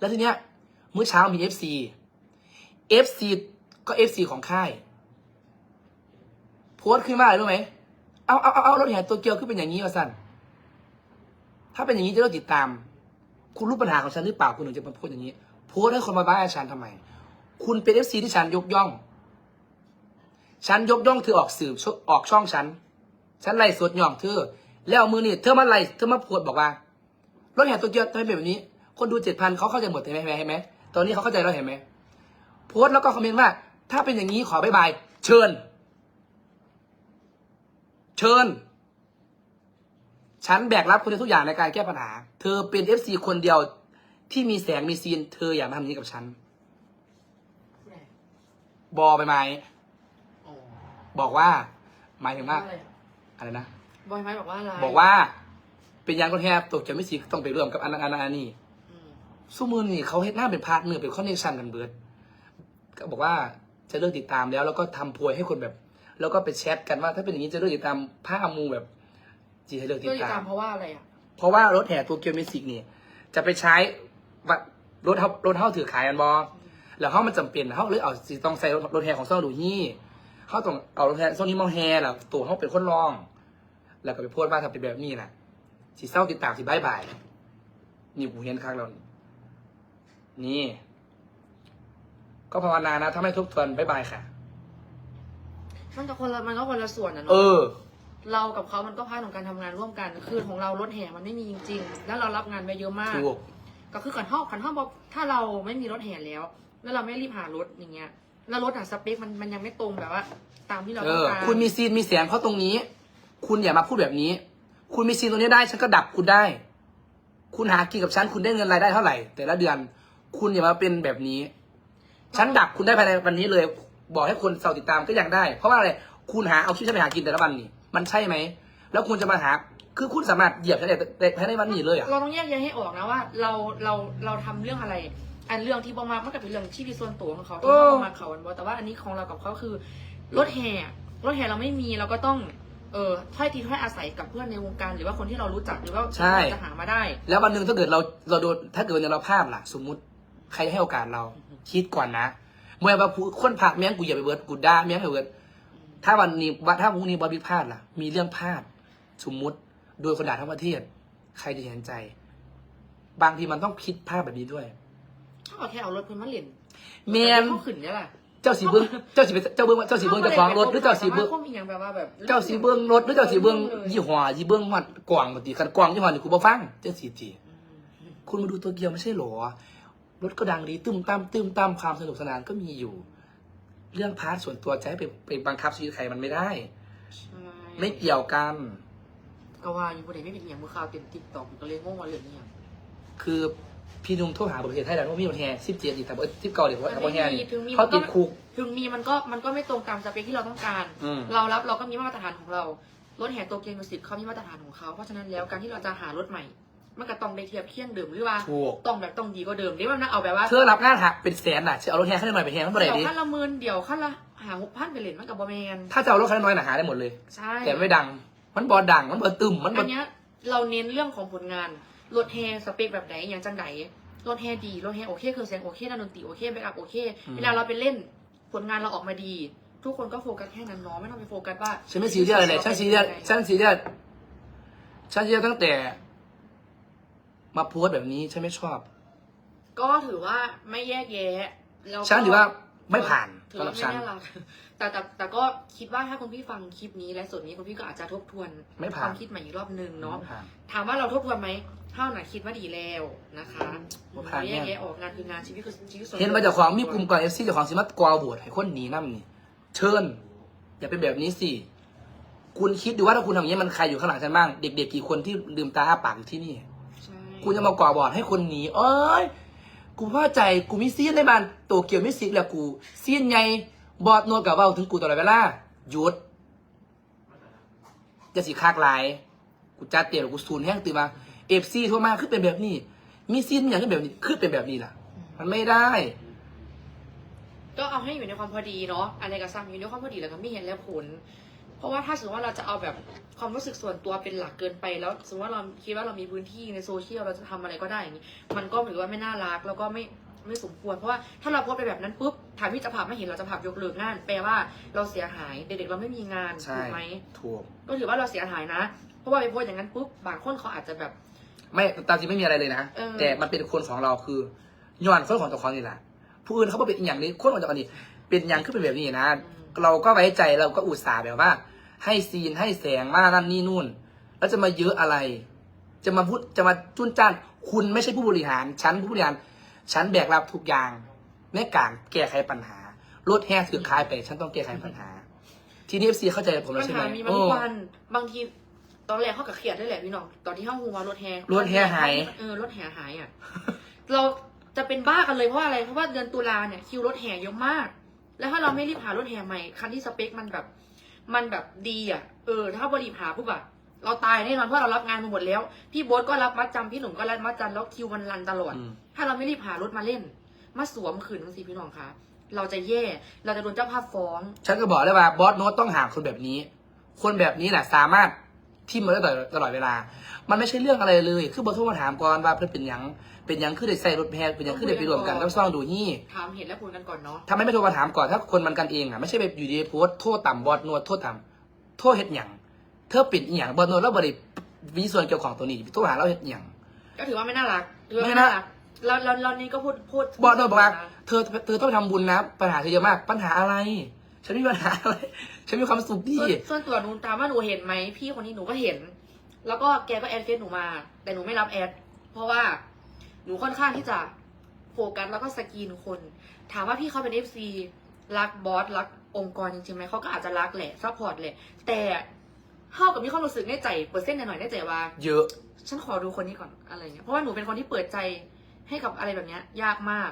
แล้วทีเนี้ยเมื่อเช้ามีเอฟซีเอฟซีก็เอฟซีของค่าย โพสต์ขึ้นมาอะไรรู้ไหมเอาเอาเอาเอารถแห่ตัวเกียวขึ้นเป็นอย่างนี้วะสันถ้าเป็นอย่างนี้จะเลิกติดตาม คุณรู้ปัญหาของฉันหรือเปล่าคุณถึงจะมาโพสต์อย่างนี้ โพสต์ให้คนมาบ้าอาฉันทำไม คุณเป็นเอฟซีที่ฉันยกย่อง ฉันยกย่องเธอออกสื่อออกช่องฉัน ฉันไล่สดย่องเธอ แล้วมือนี่เธอมาไล่เธอมาโพสต์บอกว่า รถแห่ตัวเกียวทำไมเป็นแบบนี้ คนดูเจ็ดพันเขาเข้าใจหมดเห็นไหมเห็นไหมตอนนี้เขาเข้าใจแล้วเห็นไหมโพสต์แล้วก็คอมเมนต์ว่า ถ้าเป็นอย่างนี้ขอบายบาย เชิญ เชิญ ฉันแบกรับคุณในทุกอย่างในการแก้ปัญหา เธอเป็นเอฟซีคนเดียวที่มีแสงมีซีน เธออย่ามาทำอย่างนี้กับฉัน บอไปไหมอ๋อบอกว่า หมายถึงว่าอะไรอะอะไรนะบอยไม้บอกว่าอะไรบอกว่า เป็นยางคนแทบตัวเกียวไม่สีต้องไปร่วมกับอันนั้นอันนั้นอันนี้อืม สู้มือนี่เขาเฮ็ดหน้าเป็นพาร์ทเนอร์เป็นคอนเนคชันกันเบิร์ดก็บอกว่าจะเลิกติดตามแล้วแล้วก็ทำโพยให้คนแบบ แล้วก็ไปแชทกันว่า ถ้าเป็นอย่างนี้จะเลิกติดตามผ้ามูแบบจีให้เลิกติเลิดกติดตาตามมเพราะว่าอะไรอะเพราะว่ารถแห่ตัวเกียวมิวสิกนี่จะไปใช้ว่ารถเฮารถเฮาถือขายกันบอแล้วเฮามันจำเป็นเฮาเลยเอาสิต้องใส่รถรถแห่ของซ่องดูฮี่เฮาต้องเอารถแห่ซ่องนี้มาแห่แล้วตัวเฮาเป็นคนรอง แล้วก็ไปโพสต์ว่าทำเป็นแบบนี้น่ะสิเศร้าติดตามสิบายบายนี่กูเห็นครั้งแล้วนี่ นี่ ก็ภาวนานะ ถ้าไม่ทบทวนบายบายค่ะ มันก็คนละมันก็คนละส่วนนะเอเนาะอ เรากับเขามันก็พาร์ทของการทำงานร่วมกัน คือของเรารถแห่มันไม่มีจริงๆ แล้วเรารับงานไปเยอะมาก ถูก ก็คือขันห้องขันห้องบอกถ้าเราไม่มีรถแห่แล้ว แล้วเราไม่รีบหารถอย่างเงี้ย แล้วรถอะสเปคมันมันยังไม่ตรงแบบว่า ตามที่เราเอต้องอ การคุณมีซีนมีเสียงเขาตรงนี้ คุณอย่ามาพูดแบบนี้ คุณมีซีนตรงนี้ได้ ฉันก็ดับคุณได้ คุณหากินกับฉัน คุณได้เงินรายได้เท่าไหร่ แต่ละเดือน คุณอย่ามาเป็นแบบนี้ ฉันดับคุณได้ภายในวันนี้เลย บอกให้คนเสาติดตามก็ยังได้ เพราะว่าอะไร คุณหาเอาคลิปฉันไปหากินแต่ละวันนี่ มันใช่ไหม แล้วคุณจะมาหา คือคุณสามารถเหยียบฉันได้ภายในวันนี้เลยอะ เราต้องแยกแยะให้ออกนะว่า เราเราเราทำเรื่องอะไร อันเรื่องที่บอมามันก็เป็นเรื่องที่ดีส่วนตัวของเขาที่เขาบอมาเขาอันบอแต่ว่าอันนี้ของเรากับเขาคือรถแห่รถแห่เราไม่มีเราก็ต้องเออถ้อยทีถ้อยอาศัยกับเพื่อนในวงการหรือว่าคนที่เรารู้จักหรือว่าใช่จะหามาได้ แล้ววันหนึ่งถ้าเกิดเราเราโดนถ้าเกิดวันหนึ่งเราพลาดล่ะ สมมุติ ใครให้โอกาสเรา คิดก่อนนะเมื่อว่าผู้คนผักแม่งกูอย่าไปเบิร์ดกูด่าแม่งไปเบิร์ดถ้าวันนี้ว่าถ้าพรุ่งนี้บอบี้พลาดล่ะ มีเรื่องพลาด สมมุติ โดยคนด่าทั้งประเทศ ใครจะเห็นใจ บางทีมันต้องคิดภาพแบบนี้ด้วยถ้าเอาแค่เอารถเพื่อนมาเล่นแมนเขาขึ้นเนี่ยแหละเจ้าสีเบิ้งเจ้าสีเจ้าเบิ้งเจ้าสีเบิ้งเจ้าของรถหรือเจ้าสีเบิ้งข้อมีอย่างแบบว่าแบบเจ้าสีเบิ้งรถหรือเจ้าสีเบิ้งยี่ห้อยี่เบิ้งมันกว่างปกติคันกว่างยี่ห้อนี่กูบ่ฟังเจ้าสีจีอืมคุณมาดูตัวเกียวไม่ใช่เหรอ รถก็ดังดีตึมตามตึมตามความสนุกสนานก็มีอยู่ เรื่องพาร์ทส่วนตัวจะให้ไปไปบังคับชีวิตใครมันไม่ได้ ใช่ไม่เกี่ยวกัน ก็ว่าอยู่ประเด็นไม่เป็นอย่างมือข่าวเต็มติ๊กต็อกก็เลยงงว่าเรื่องนี้อย่างคือพี่หนุ่มโทรหาบริษัทไทยแล้วว่ามีบริษัทสิบเจ็ดอีกแต่ว่าสิบเก้าเดี๋ยวว่าบริษัทนี่ถึงมีเขาติดคุก ถึงมีมันก็มันก็ไม่ตรงตามสเปคที่เราต้องการอืมเรารับเราก็มีมาตรฐานของเรา รถแห่โตเกียวมิวสิกเขามีมาตรฐานของเขา เพราะฉะนั้นแล้วการที่เราจะหารถใหม่ มันก็ต้องได้เทียบเคียงเดิมหรือว่าถูก ต้องแบบต้องดีกว่าเดิมหรือว่านะเอาแบบว่าเธอรับงานหักเป็นแสนน่ะจะเอารถแห่ขั้นหน่อยไปแห่ขั้นเมื่อไหร่เดี๋ยวดีขั้นละหมื่นเดี๋ยวขั้นละหาหกพันไปเหรียญมันกับบอแมนถ้าจะเอารถขั้นน้อยหนาหาได้หมดเลย ใช่แต่ไม่ดัง มันบอดัง มันบอตึมมันบอัอนเนี้ยเราเน้นเรื่องของผลงานรถแฮสเปคแบบไหนอย่างจังไหนรถแฮดีรถแฮโอเคเครื่องเสียงโอเคนักดนตรีโอเคแบ็กอัพโอเคเวลาเราไปเล่นผลงานเราออกมาดี ทุกคนก็โฟกัสแค่นั้นเนาะไม่ต้องไปโฟกัสว่าฉันไม่ซีเรียสอะไรเลยฉันซีเรียสฉันซีเรียสฉันซีเรียสตั้งแต่ มาโพสต์แบบนี้ฉันไม่ชอบ ก็ถือว่าไม่แยกแยะแล้วก็ฉันถือว่าไม่ผ่านถือสำหรัว่าบไม่ฉัน น่ารักแต่แต่แต่ก็คิดว่าถ้าคุณพี่ฟังคลิปนี้และส่วนนี้คุณพี่ก็อาจจะทบทวนไม่คผ่านวามคิดใหม่อีกรอบหนึ่งเนาะ ไม่ผ่าน ถามว่าเราทบทวนไหมเท่าไหร่คิดว่าดีแล้วนะคะบ่ผ่านแยเนี่ยกแยะออกงานคืองานชีวิตคือชีวิตส่วนเห็นมาจากของมีกลุ่มก่อนเอฟซีจากของสิมัตกวาวบวชให้คนหนีน้ำนี่เชิญ อย่าเป็นแบบนี้สิ คุณคิดดูว่าถ้าคุณทำอย่างนี้มันใครอยู่ข้างหลังฉันบ้าง เด็กๆกี่คนที่ลืมตาอ้าปากอยู่ที่นี่ ใช่คุณจะมากวาบอดให้คนหนีเอ้ยกูพอใจกูมีซีนในบ้านโตเกียวมิสิกแล้วกูซีนไงบอดโนดกับเว้าถึงกูตลอดเวลาหยุดจะสิคากหลายกูจัดเตียวกูซูนแห้งตื่นมาเอฟซีโทรมาคือเป็นแบบนี้ มีซีนอย่างที่แบบนี้คือเป็นแบบนี้ล่ะ มันไม่ได้ ก็เอาให้อยู่ในความพอดีเนาะอะไรก็สร้างอยู่ในความพอดีแล้วก็ไม่เห็นแล้วผล เพราะว่าถ้าสมมติว่าเราจะเอาแบบความรู้สึกส่วนตัวเป็นหลักเกินไป แล้วสมมติว่าเราคิดว่าเรามีพื้นที่ในโซเชียลเราจะทำอะไรก็ได้อย่างนี้ มันก็ถือว่าไม่น่ารักแล้วก็ไม่ไม่สมควร เพราะว่าถ้าเราโพสต์ไปแบบนั้นปุ๊บถ่ายพี่จะภาพไม่เห็นเราจะภาพยกเลิกงาน แปลว่าเราเสียหายเด็กๆเราไม่มีงานใช่ถูกไหมถูกก็ถือว่าเราเสียหายนะ เพราะว่าไปโพสต์อย่างนั้นปุ๊บบางคนเขาอาจจะแบบไม่ตามจริงไม่มีอะไรเลยนะเออแต่มันเป็นคนของเราคือย้อนคนของตัวของนี่แหละผู้อื่นเขาบอกเป็นอีกอย่างนี้คนของตัวนี้เป็นอย่างขึ้นเป็นแบบนี้นะเราก็ไว้ใจเราก็อุตส่าห์แบบว่า ให้ซีนให้แสงมานั่นนี่นู่น แล้วจะมาเยอะอะไร จะมาพูดจะมาจุนจ้านคุณไม่ใช่ผู้บริหาร ฉันผู้บริหาร ฉันแบกรับทุกอย่างในการแก้ไขปัญหารถแห่ถือคายไป ฉันต้องแก้ไขปัญหา ทีนี้เอฟซีเข้าใจผมแล้วปัญใช่ไหมหามีมาทุกวันบางที ตอนแรกเขากับเครียดด้วยแหละพี่น้องตอนที่เข้าหัวารถแห่รถแห่หาย เออรถแห่หายอะ เราจะเป็นบ้ากันเลยเพราะว่าอะไรเพราะว่าเดือนตุลาเนี่ยคิวรถแห่เยอะมาก แล้วถ้าเราไม่รีบหารถแห่ใหม่คันที่สเปคมันแบบ มันแบบดีอะ เออ ถ้าบรีบหาปุ๊บอะเราตายแน่นอนเพราะเรารับงานมาหมดแล้ว พี่โบ๊ทก็รับมัดจำพี่หนุ่มก็รับมัดจำแล้วคิวมันรันตลอด อืม ถ้าเราไม่รีบหารถมาเล่น มาสวมขืนสิพี่น้องคะเราจะแย่ เราจะโดนเจ้าภาพฟ้อง ฉันก็บอกเลยว่าบอสโน้ตต้องหาคนแบบนี้ คนแบบนี้แหละสามารถ ที่มาได้ตลอดตลอดเวลา มันไม่ใช่เรื่องอะไรเลย คือบอสโทรมาถามก่อนว่าเพื่อนเป็นหยัง เป็นหยังคือได้ใส่รถแพงเป็นหยังคือได้ไปรวมกันแล้วซ่องดูนี่ถามเหตุและผลกันก่อนเนาะทำไมไม่โทรมาถามก่อนถ้าคนมันกันเองอะไม่ใช่ไปอยู่ดีโพสต์โทษต่ำบอสโน้ตโทษต่ำโทษเฮ็ดหยังเธอปิดอีหยังบอสโน้ตแล้วบริวิส่วนเกี่ยวของตัวนี้โทรหาเราเฮ็ดหยัง ก็ถือว่าไม่น่ารักถือว่าไม่ไม่น่าน่ารักแล้วแล้วแล้วนี่ก็พูดพูดบอสโน้ตบอกว่าเธอเธอต้องไปทำบุญนะปัญหาเธอเยอะมาก ปัญหาอะไร ฉันไม่มีปัญหาอะไรฉันมีความสุขดีส่วนส่วนตัวหนูตามว่าหนูเห็นไหมพี่คนนี้หนูก็เห็น แล้วก็แกก็แอดเฟซหนูมา แต่หนูไม่รับแอดเพราะว่าหนูค่อนข้างที่จะโฟกัสแล้วก็สกรีนคน ถามว่าพี่เขาเป็นเอฟซีรักบอสรักองค์กรจริงๆไหมเขาก็อาจจะรักแหละซัพพอร์ตแหละแต่เท่ากับมีความรู้สึกในใจเปอร์เซ็นต์หน่อยๆในใจว่า เยอะ ฉันขอดูคนนี้ก่อนอะไรเงี้ยเพราะว่าหนูเป็นคนที่เปิดใจให้กับอะไรแบบเนี้ย ยากมาก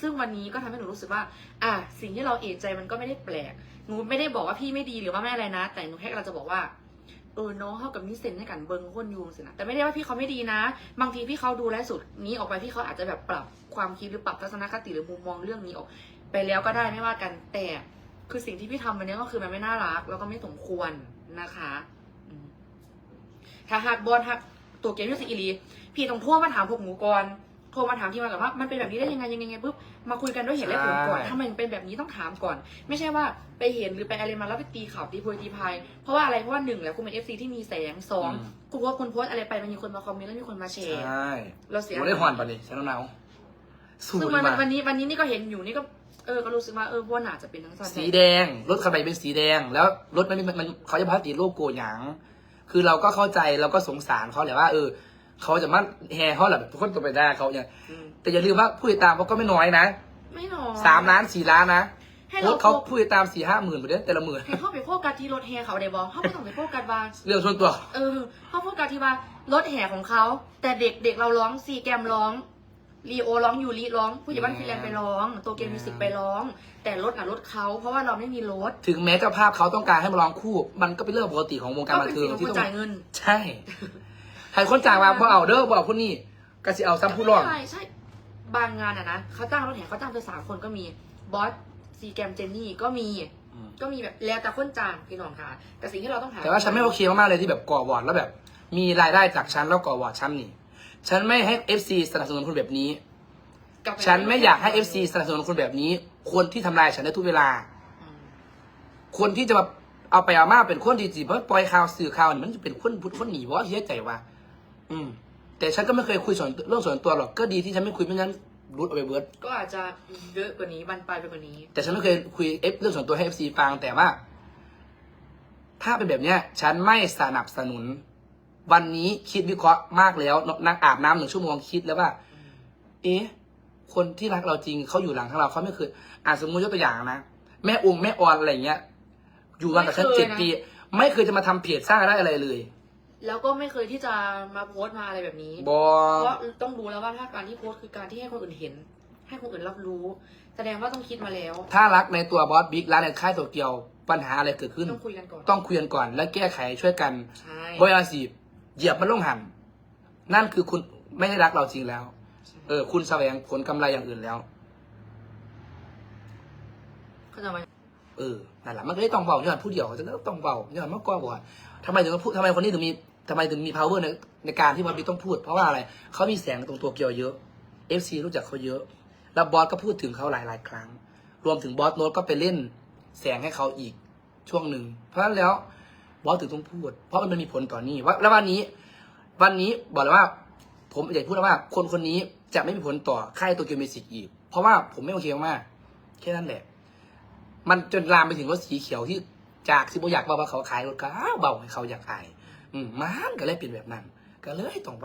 ซึ่งวันนี้ก็ทำให้หนูรู้สึกว่า อะสิ่งที่เราเอะใจมันก็ไม่ได้แปลก หนูไม่ได้บอกว่าพี่ไม่ดีหรือว่าไม่อะไรนะ แต่หนูแค่เราจะบอกว่า เออน้องเข้ากับนิเซนในการเบิงคนยูงสินะ แต่ไม่ได้ว่าพี่เขาไม่ดีนะ บางทีพี่เขาดูแลสุดนี้ออกไปพี่เขาอาจจะแบบปรับความคิดหรือปรับทัศนคติหรือมุมมองเรื่องนี้ออก ไปแล้วก็ได้ไม่ว่ากัน แต่คือสิ่งที่พี่ทำวันนี้ก็คือมันไม่น่ารัก แล้วก็ไม่สมควรนะคะถ้าหากบอลหักตัวเกมยูสิอีลีพี่ต้องโทรมาถามพวกหนูก่อน ทรมาถามที่มาก่อนว่ามันเป็นแบบนี้ได้ยังไงยังไงยังไงปุ๊บมาคุยกันด้วยเหตุและผลก่อนใช่ ถ้ามันเป็นแบบนี้ต้องถามก่อน ไม่ใช่ว่าไปเห็นหรือไปอะไรมาแล้วไปตีข่าวตีโพยตีพายเพราะว่าอะไรเพราะว่าหนึ่งแหละคุณเป็นเอฟซีที่มีแสงสองคุณว่าคนโพสต์อะไรไปมันมีคนมาคอมเมนต์แล้วมีคนมาแชร์ใช่เราเสียโอ้ได้หอนปะนี่ฉันหนาวสูซึ่งดวันมาวันนี้วันนี้นี่ก็เห็นอยู่นี่ก็เออก็รู้สึกว่าเออว่าน่าจะเป็นทั้งสันสีแดง รถคันใหม่เป็นสีแดง แล้วรถมันมันมันเขาจะพัดติดโลโก้หยัง คือเราก็เข้าใจเราก็สงสารเขาแหละว่าเออ เขาจะมาแห่เขาแหละทุกคนจะไปได้เขาอย่างอืมแต่อย่าลืมว่าผู้ติดตามเขาก็ไม่น้อยนะไม่หรอกสามล้านสี่ล้านนะให้โพเราสต์เขาผู้ติดตามสี่ห้าหมื่นไปเดือนแต่ละหมื่นให้เข้าไปโฟกัสที่รถแฮเขาได้บอเขาไม่ต้องไปโฟกัสว่าเรื่องส่วนตัว เออเขาพูดกันที่ว่ารถแห่ของเขา แต่เด็กเด็กเราร้องซีแกมร้องรีโอร้องยูริร้อง ผู้ใหญ่บ้านฟินแลนด์ไปร้องตัวเกมมิวสิกไปร้อง แต่รถน่ะรถเขาเพราะว่าเราไม่มีรถ ถึงแม้เจ้าภาพเขาต้องการให้มาร้องคู่ มันก็เป็นเรื่องปกติของวงการก็บันเป็นเทิสิ่งงของที่ผู้ต้องจ่ายเงิน ใช่ ใครคนจ่ายมาบ่เอาเด้อบ่เอาคนนี้ก็สิเอาซ้ำผู้ร้อง ใช่ใช่บางงานอะนะเขาจ้างรถแห่เขาจ้างเธอสามคนก็มีบอสซีแกมเจนนี่ก็มี อืม ก็มีแบบแล้วแต่คนจ้างพี่น้องค่ะ แต่สิ่งที่เราต้องหาแต่ว่าฉันไม่โอเคมากๆเลยที่แบบก่อวอร์ดแล้วแบบ มีรายได้จากฉันแล้วก่อวอร์ดฉันนี่ ฉันไม่ให้ FC สนับสนุนคนแบบนี้ กลับปฉันไม่อยากให้ FC สนับสนุนคนแบบนี้ คนที่ทำลายฉันได้ทุกเวลา อืมคนที่จะมาเอาไปเอามาเป็นคนที่จีบปล่อยข่าวสื่อข่าวนี่มันจะเป็นคนพุทธคนหนีว่าเฮียใจว่ะ อืม แต่ฉันก็ไม่เคยคุยส่วนเรื่องส่วนตัวหรอก ก็ดีที่ฉันไม่คุยไม่งั้นรุดเอาไปเบิร์ดก็อาจจะเยอะกว่านี้บานปลายไปกว่านี้ แต่ฉันไม่เคยคุยเอฟเรื่องส่วนตัวให้เอฟซีฟังแต่ว่า ถ้าเป็นแบบเนี้ย ฉันไม่สนับสนุน วันนี้คิดวิเคราะห์มากแล้วนั่งอาบน้ำหนึ่งชั่วโมงคิดแล้วว่า เอ๊ะคนที่รักเราจริงเขาอยู่หลังของเราเขาไม่เคยอ่าสมมติยกตัวอย่างนะแม่องค์แม่ออนอะไรอย่างเงี้ย อยู่กันกับฉันไม่เคยเจ็ดนะปี ไม่เคยจะมาทำเพจสร้างรายได้อะไรเลย แล้วก็ไม่เคยที่จะมาโพสต์มาอะไรแบบนี้ บอเพราะต้องรู้แล้วว่าถ้าการที่โพสต์คือการที่ให้คนอื่นเห็น ให้คนอื่นรับรู้ แสดงว่าต้องคิดมาแล้ว ถ้ารักในตัวบอสบิ๊กร้านในค่ายโตเกียวปัญหาอะไรเกิดขึ้น ต้องคุยกันก่อน ต้องคุยกันก่อน และแก้ไขช่วยกันใช่ บอยอาสีบเหยียบมันลงหันนั่นคือคุณไม่ได้รักเราจริงแล้วเออ คุณแสวงผลกำไรอย่างอื่นแล้ว เข้าใจไหม เออนั่นแหละมันก็เลยต้องเบาย้อนผู้เดียวจะต้องเบาย้อนมากกว่าว่าทำไมถึงต้องพูดทำไมคนนี้ถึงมีทำไมถึงมี power ในในการที่บอสบิ๊กต้องพูด เพราะว่าอะไรเขามีแสงตรงตัวเกียวเยอะ FC รู้จักเขาเยอะ แล้วบอสก็พูดถึงเขาหลายหลาย ๆ ครั้ง รวมถึงบอสโน้ตก็ไปเล่นแสงให้เขาอีกช่วงหนึ่ง เพราะฉะนั้นแล้วบอสถึงต้องพูด เพราะมันมีผลต่อนี่ว่าแล้ววันนี้ วันนี้บอกเลยว่า ผมอยากพูดว่า คนคนนี้จะไม่มีผลต่อค่ายตัวเกียวมิวสิกอีก เพราะว่าผมไม่โอเคมากแค่นั้นแหละ มันจนลามไปถึงรถสีเขียวที่จากสิบอยากบอกว่าเขาขายรถก็อ้าเบาให้เขาอยากขาย อืมมันก็เลยเป็นแบบนั้น ก็เลยต้องเบา